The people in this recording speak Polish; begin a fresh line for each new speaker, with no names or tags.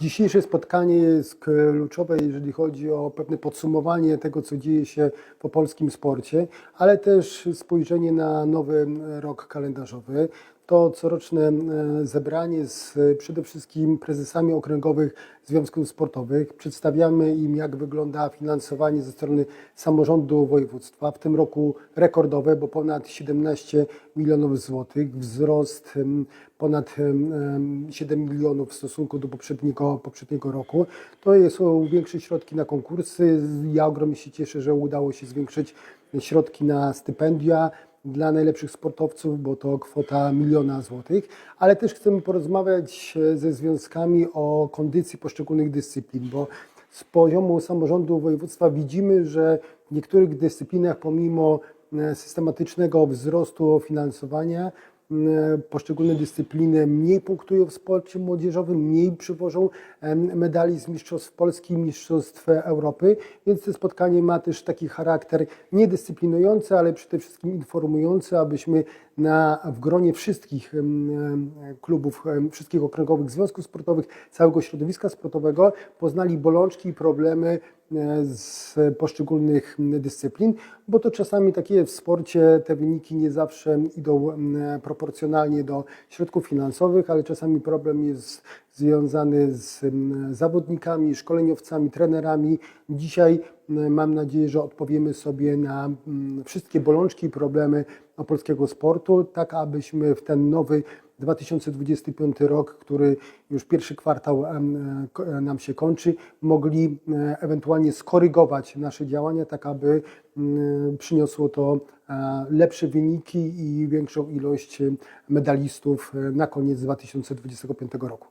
Dzisiejsze spotkanie jest kluczowe, jeżeli chodzi o pewne podsumowanie tego, co dzieje się w polskim sporcie, ale też spojrzenie na nowy rok kalendarzowy. To coroczne e, zebranie z e, przede wszystkim prezesami okręgowych związków sportowych. Przedstawiamy im, jak wygląda finansowanie ze strony samorządu województwa. W tym roku rekordowe, bo ponad 17 milionów złotych, wzrost ponad em, em, 7 milionów w stosunku do poprzedniego, poprzedniego roku. To są większe środki na konkursy. Ja ogromnie się cieszę, że udało się zwiększyć środki na stypendia dla najlepszych sportowców, bo to kwota miliona złotych, ale też chcemy porozmawiać e, ze związkami o kondycji poszczególnych dyscyplin, bo z poziomu samorządu województwa widzimy, że w niektórych dyscyplinach pomimo e, systematycznego wzrostu finansowania poszczególne dyscypliny mniej punktują w sporcie młodzieżowym, mniej przywożą medali z Mistrzostw Polski, Mistrzostw Europy, więc to spotkanie ma też taki charakter niedyscyplinujący, ale przede wszystkim informujący, abyśmy na, w gronie wszystkich klubów, wszystkich okręgowych związków sportowych, całego środowiska sportowego poznali bolączki i problemy e, z poszczególnych dyscyplin, bo to czasami takie w sporcie, te wyniki nie zawsze idą m, proporcjonalnie do środków finansowych, ale czasami problem jest związany z m, zawodnikami, szkoleniowcami, trenerami. Dzisiaj m, mam nadzieję, że odpowiemy sobie na wszystkie bolączki i problemy polskiego sportu, tak abyśmy w ten nowy 2025 rok, który już pierwszy kwartał ko- nam się kończy, mogli e, ewentualnie skorygować nasze działania, tak aby mm, przyniosło to e, lepsze wyniki i większą ilość e, medalistów e, na koniec 2025 roku.